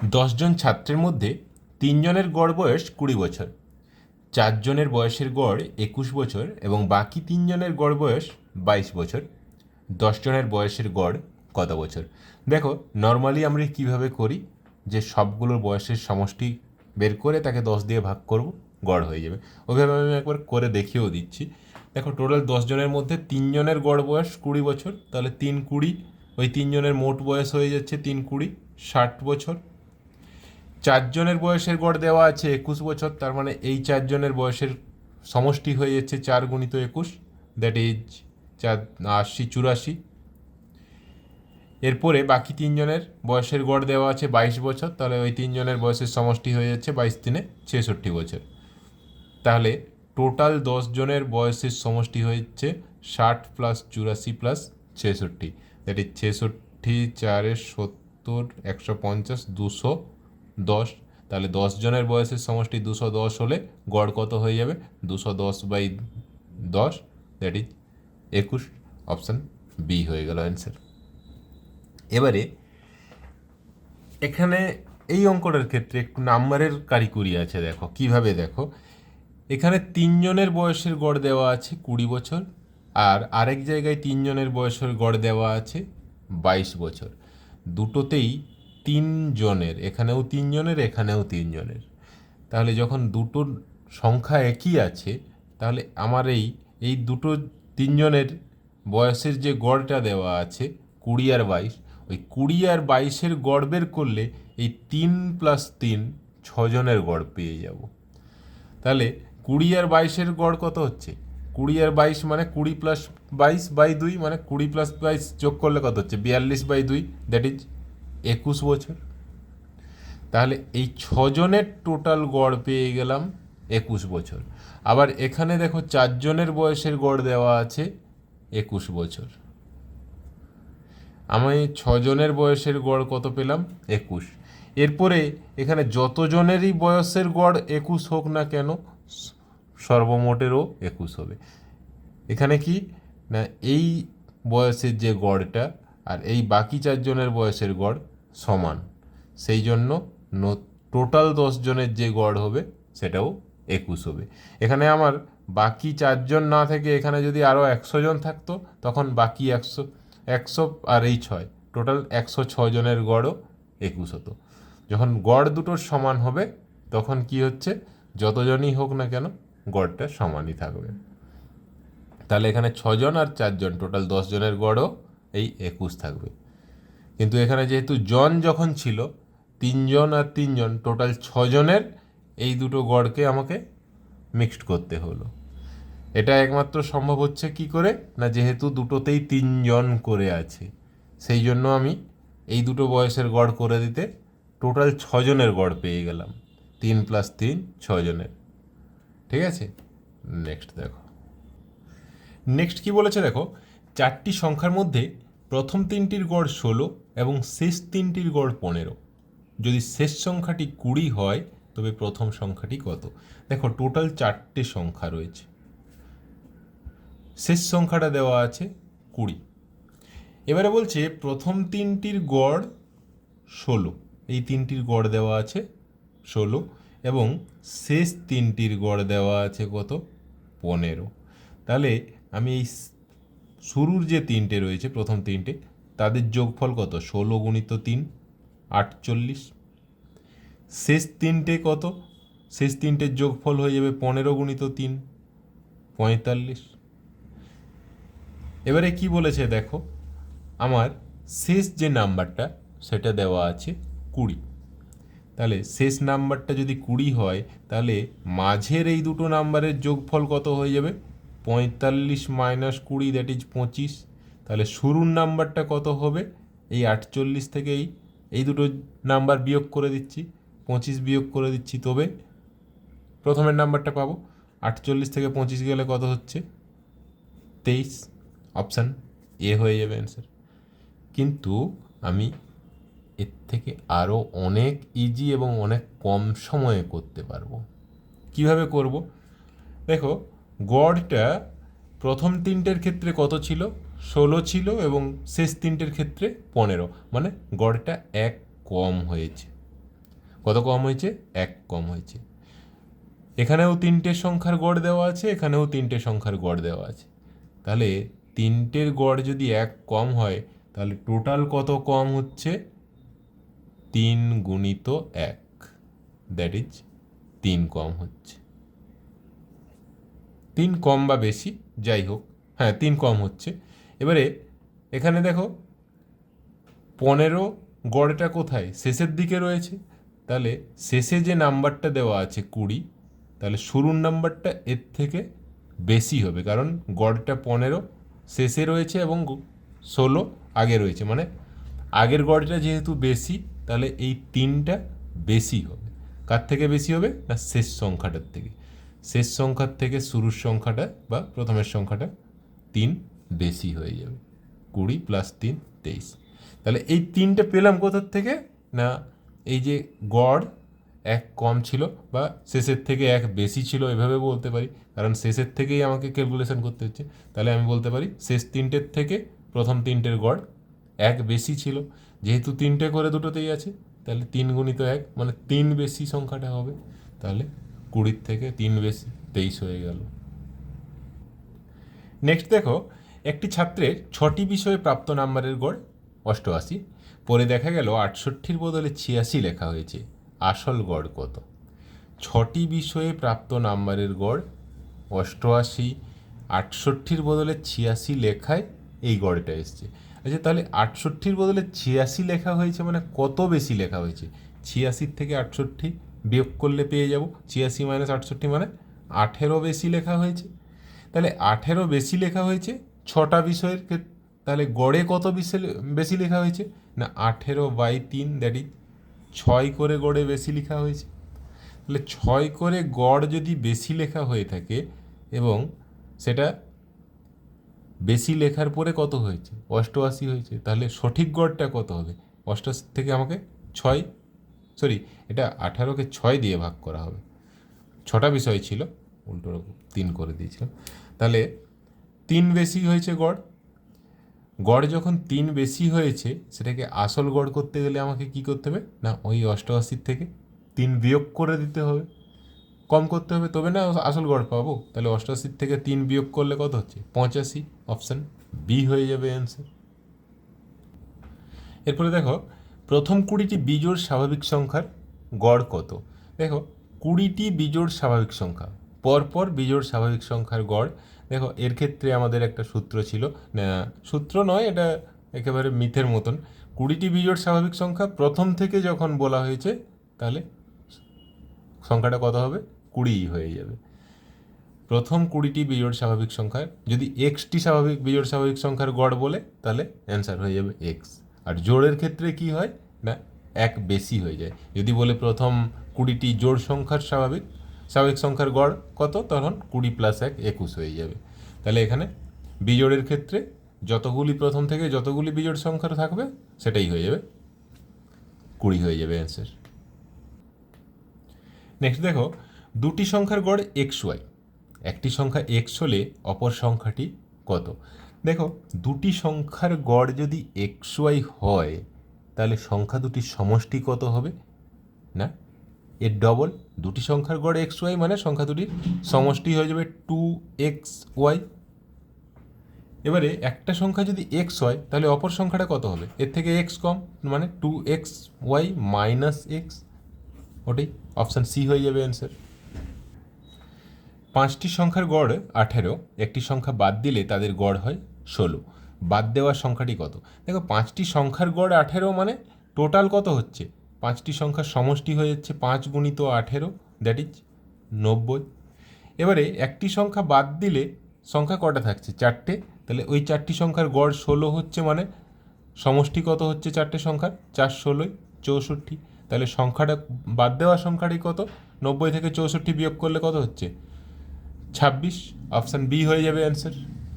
দশজন ছাত্রের মধ্যে তিনজনের গড় বয়স কুড়ি বছর, চারজনের বয়সের গড় একুশ বছর এবং বাকি তিনজনের গড় বয়স বাইশ বছর। দশজনের বয়সের গড় কত বছর? দেখো নর্মালি আমরা কীভাবে করি যে সবগুলোর বয়সের সমষ্টি বের করে তাকে দশ দিয়ে ভাগ করব, গড় হয়ে যাবে। ওইভাবে আমি একবার করে দেখিয়েও দিচ্ছি। দেখো টোটাল দশজনের মধ্যে তিনজনের গড় বয়স কুড়ি বছর, তাহলে তিন কুড়ি, ওই তিনজনের মোট বয়স হয়ে যাচ্ছে তিন কুড়ি, ষাট বছর। চারজনের বয়সের গড় দেওয়া আছে একুশ বছর, তার মানে এই চারজনের বয়সের সমষ্টি হয়ে যাচ্ছে চার গুণিত একুশ দ্যাট ইজ চার, আশি, চুরাশি। এরপরে বাকি তিনজনের বয়সের গড় দেওয়া আছে বাইশ বছর, তাহলে ওই তিনজনের বয়সের সমষ্টি হয়ে যাচ্ছে বাইশ তিনে ছেষট্টি বছর। তাহলে টোটাল দশ জনের বয়সের সমষ্টি হচ্ছে ষাট প্লাস চুরাশি প্লাস ছেষট্টি দ্যাট ইজ ছেষট্টি, চারে সত্তর, একশো পঞ্চাশ, দুশো দশ, তাহলে দশ জনের বয়সের সমষ্টি দুশো দশ হলে গড় কত হয়ে যাবে? দুশো দশ বাই দশ দ্যাট ইজ একুশ অপশান বি হয়ে গেল অ্যান্সার এবারে এখানে এই অঙ্কটার ক্ষেত্রে একটু নাম্বারের কারিকুরি আছে, দেখো। কীভাবে দেখো? এখানে তিনজনের বয়সের গড় দেওয়া আছে কুড়ি বছর, আর আরেক জায়গায় তিনজনের বয়সের গড় দেওয়া আছে বাইশ বছর। দুটোতেই তিনজনের, এখানেও তিনজনের এখানেও তিনজনের। তাহলে যখন দুটোর সংখ্যা একই আছে, তাহলে আমার এই এই দুটো তিনজনের বয়সের যে গড়টা দেওয়া আছে, কুড়ি আর বাইশ, ওই কুড়ি আর বাইশের গড় বের করলে এই তিন প্লাস তিন ছজনের গড় পেয়ে যাব। তাহলে কুড়ি আর বাইশের গড় কত হচ্ছে? কুড়ি আর বাইশ মানে কুড়ি প্লাস বাইশ বাই দুই মানে কুড়ি প্লাস বাইশ যোগ করলে কত হচ্ছে? বিয়াল্লিশ বাই দুই দ্যাট ইজ একুশ বছর। তাহলে এই ছজনের টোটাল গড় পেয়ে গেলাম একুশ বছর। আবার এখানে দেখো চারজনের বয়সের গড় দেওয়া আছে একুশ বছর। আমি ছজনের বয়সের গড় কত পেলাম? একুশ। এরপরে এখানে যতজনেরই বয়সের গড় একুশ হোক না কেন, সর্বমোটেরও একুশ হবে। এখানে কি? না, এই বয়সের যে গড়টা আর এই বাকি চারজনের বয়সের গড় সমান। সেই জন্য টোটাল দশজনের যে গড় হবে, সেটাও একুশ হবে। এখানে আমার বাকি চারজন না থেকে এখানে যদি আরও একশো জন থাকতো, তখন বাকি একশো একশো আর এই ছয় টোটাল একশো জনের গড়ও একুশ হতো। যখন গড় দুটোর সমান হবে, তখন কি হচ্ছে, যতজনই হোক না কেন গড়টা সমানই থাকবে। তাহলে এখানে ছজন আর চারজন টোটাল দশজনের গড়ও এই একুশ থাকবে। কিন্তু এখানে যেহেতু জন যখন ছিল, তিনজন আর তিনজন, টোটাল ছজনের, এই দুটো গড়কে আমাকে মিক্সড করতে হলো। এটা একমাত্র সম্ভব হচ্ছে কি করে? না, যেহেতু দুটোতেই তিনজন করে আছে, সেই জন্য আমি এই দুটো বয়সের গড় করে দিতে টোটাল ছজনের গড় পেয়ে গেলাম। তিন প্লাস তিন, ছজনের। ঠিক আছে? নেক্সট দেখো। নেক্সট কি বলেছে দেখো? চারটি সংখ্যার মধ্যে প্রথম তিনটির গড় ষোলো এবং শেষ তিনটির গড় পনেরো। যদি শেষ সংখ্যাটি কুড়ি হয়, তবে প্রথম সংখ্যাটি কত? দেখো টোটাল চারটে সংখ্যা রয়েছে। শেষ সংখ্যাটা দেওয়া আছে কুড়ি। এবারে বলছে, প্রথম তিনটির গড় ষোলো। এই তিনটির গড় দেওয়া আছে ষোলো এবং শেষ তিনটির গড় দেওয়া আছে কত? পনেরো। তাহলে আমি এই শুরুর যে তিনটে রয়েছে, প্রথম তিনটে, তাদের যোগফল কত? ষোলো গুণিত তিন, আটচল্লিশ। শেষ তিনটে কত? শেষ তিনটের যোগফল হয়ে যাবে পনেরো গুণিত তিন, পঁয়তাল্লিশ। এবারে কি বলেছে দেখো, আমার শেষ যে নাম্বারটা, সেটা দেওয়া আছে কুড়ি। তাহলে শেষ নাম্বারটা যদি কুড়ি হয়, তাহলে মাঝের এই দুটো নাম্বারের যোগফল কত হয়ে যাবে? পঁয়তাল্লিশ মাইনাস কুড়ি দ্যাট ইজ পঁচিশ। তাহলে শুরুর নাম্বারটা কত হবে? এই আটচল্লিশ থেকে এই এই দুটো নাম্বার বিয়োগ করে দিচ্ছি, পঁচিশ বিয়োগ করে দিচ্ছি তবে প্রথমের নাম্বারটা পাবো। আটচল্লিশ থেকে পঁচিশ গেলে কত হচ্ছে? তেইশ। অপশান এ হয়ে যাবে অ্যান্সার কিন্তু আমি এর থেকে আরও অনেক ইজি এবং অনেক কম সময়ে করতে পারব। কীভাবে করব? দেখো গড়টা প্রথম তিনটের ক্ষেত্রে কত ছিল? ষোলো ছিল এবং শেষ তিনটের ক্ষেত্রে পনেরো। মানে গড়টা এক কম হয়েছে। কত কম হয়েছে? এক কম হয়েছে। এখানেও তিনটে সংখ্যার গড় দেওয়া আছে, এখানেও তিনটে সংখ্যার গড় দেওয়া আছে। তাহলে তিনটের গড় যদি এক কম হয়, তাহলে টোটাল কত কম হচ্ছে? তিন গুণিত এক। দ্যাট ইজ তিন কম হচ্ছে। তিন কম বা বেশি, যাই হোক। হ্যাঁ তিন কম হচ্ছে। এবারে এখানে দেখো, পনেরো গড়টা কোথায়? শেষের দিকে রয়েছে। তাহলে শেষে যে নাম্বারটা দেওয়া আছে কুড়ি, তাহলে শুরুর নাম্বারটা এর থেকে বেশি হবে। কারণ গড়টা পনেরো, শেষে রয়েছে এবং ষোলো আগে রয়েছে। মানে আগের গড়টা যেহেতু বেশি, তাহলে এই তিনটা বেশি হবে। কার থেকে বেশি হবে? না, শেষ সংখ্যাটার থেকে। শেষ সংখ্যার থেকে শুরুর সংখ্যাটা বা প্রথমের সংখ্যাটা তিন বেশি হয়ে যাবে। কুড়ি প্লাস তিন, তেইশ। তাহলে এই তিনটে পেলাম কোথার থেকে? না, এই যে গড় এক কম ছিল বা শেষের থেকে এক বেশি ছিল, এভাবে বলতে পারি। কারণ শেষের থেকেই আমাকে ক্যালকুলেশন করতে হচ্ছে। তাহলে আমি বলতে পারি, শেষ তিনটের থেকে প্রথম তিনটের গড় এক বেশি ছিল। যেহেতু তিনটে করে দুটোতেই আছে, তাহলে তিন গুণিত এক মানে তিন বেশি সংখ্যাটা হবে। তাহলে কুড়ির থেকে তিন বেশি তেইশ হয়ে গেল। নেক্সট দেখো, একটি ছাত্রের ছটি বিষয়ে প্রাপ্ত নাম্বারের গড় অষ্টআশি। পরে দেখা গেল আটষট্টির বদলে ছিয়াশি লেখা হয়েছে। আসল গড় কত? ছটি বিষয়ে প্রাপ্ত নাম্বারের গড় অষ্টআশি, আটষট্টির বদলে ছিয়াশি লেখায় এই গড়টা এসছে। আচ্ছা তাহলে আটষট্টির বদলে ছিয়াশি লেখা হয়েছে মানে কত বেশি লেখা হয়েছে? ছিয়াশির থেকে আটষট্টি বিয়োগ করলে পেয়ে যাব ছিয়াশি মাইনাস আটষট্টি মানে আঠেরো বেশি লেখা হয়েছে। তাহলে আঠেরো বেশি লেখা হয়েছে ছটা বিষয়ের তাহলে গড়ে কত বেশি লেখা হয়েছে? না, আঠেরো বাই তিন, দ্যাট ইজ ছয় করে গড়ে বেশি লেখা হয়েছে। তাহলে ছয় করে গড় যদি বেশি লেখা হয়ে থাকে এবং সেটা বেশি লেখার পরে কত হয়েছে? অষ্টআশি হয়েছে। তাহলে সঠিক গড়টা কত হবে? অষ্টআশি থেকে আমাকে ছয় সরি, এটা আঠারোকে ছয় দিয়ে ভাগ করা হবে। ছটা বিষয় ছিল, উল্টো তিন করে দিয়েছিলাম। তাহলে তিন বেশি হয়েছে গড়। গড় যখন তিন বেশি হয়েছে, সেটাকে আসল গড় করতে গেলে আমাকে কি করতে হবে? না, ওই অষ্টআশির থেকে তিন বিয়োগ করে দিতে হবে। কম করতে হবে, তবে না, আসল গড় পাবো। তাহলে অষ্টআশির থেকে তিন বিয়োগ করলে কত হচ্ছে? পঁচাশি, অপশান বি হয়ে যাবে অ্যান্সার এরপরে দেখো প্রথম কুড়িটি বিজোড় স্বাভাবিক সংখ্যার গড় কত? দেখো, কুড়িটি বিজোড় স্বাভাবিক সংখ্যা, পরপর বিজোড় স্বাভাবিক সংখ্যার গড়। দেখো, এর ক্ষেত্রে আমাদের একটা সূত্র ছিল সূত্র নয়, এটা একেবারে মিথের মতন। কুড়িটি বিজোড় স্বাভাবিক সংখ্যা প্রথম থেকে যখন বলা হয়েছে, তাহলে সংখ্যাটা কত হবে? কুড়িই হয়ে যাবে। প্রথম কুড়িটি বিজোড় স্বাভাবিক সংখ্যার যদি এক্সটি স্বাভাবিক, বিজোড় স্বাভাবিক সংখ্যার গড় বলে, তাহলে অ্যান্সার হয়ে যাবে এক্স আর জোড়ের ক্ষেত্রে কি হয়? না, এক বেশি হয়ে যায়। যদি বলে প্রথম কুড়িটি জোড় সংখ্যার স্বাভাবিক স্বাভাবিক সংখ্যার গড় কত? তখন কুড়ি প্লাস এক একুশ হয়ে যাবে। তাহলে এখানে বিজোড়ের ক্ষেত্রে যতগুলি প্রথম থেকে যতগুলি বিজোড় সংখ্যার থাকবে, সেটাই হয়ে যাবে। কুড়ি হয়ে যাবে অ্যান্সার নেক্সট দেখো, দুটি সংখ্যার গড় এক্স ওয়াই একটি সংখ্যা এক্স হলে অপর সংখ্যাটি কত? দেখো, দুটি সংখ্যার গড় যদি এক্স ওয়াই হয়, তাহলে সংখ্যা দুটির সমষ্টি কত হবে? না? এর ডবল দুটি সংখ্যার গড় এক্স ওয়াই মানে সংখ্যা দুটির সমষ্টি হয়ে যাবে টু এক্স ওয়াই এবারে একটা সংখ্যা যদি এক্স হয়, তাহলে অপর সংখ্যাটা কত হবে? এর থেকে এক্স কম মানে two x y minus x ওটাই অপশান সি হয়ে যাবে অ্যান্সার পাঁচটি সংখ্যার গড় আঠেরো, একটি সংখ্যা বাদ দিলে তাদের গড় হয় ষোলো। বাদ দেওয়ার সংখ্যাটি কত? দেখো, পাঁচটি সংখ্যার গড় আঠেরো মানে টোটাল কত হচ্ছে? পাঁচটি সংখ্যার সমষ্টি হয়ে যাচ্ছে পাঁচ গুণিত আঠেরো দ্যাট ইজ নব্বই। এবারে একটি সংখ্যা বাদ দিলে সংখ্যা কটা থাকছে? চারটে। তাহলে ওই চারটি সংখ্যার গড় ষোলো হচ্ছে মানে সমষ্টি কত হচ্ছে চারটে সংখ্যার? চার ষোলোই, চৌষট্টি। তাহলে সংখ্যাটা বাদ দেওয়া সংখ্যাটি কত? নব্বই থেকে চৌষট্টি বিয়োগ করলে কত হচ্ছে? ছাব্বিশ। অপশান বি হয়ে যাবে অ্যান্সার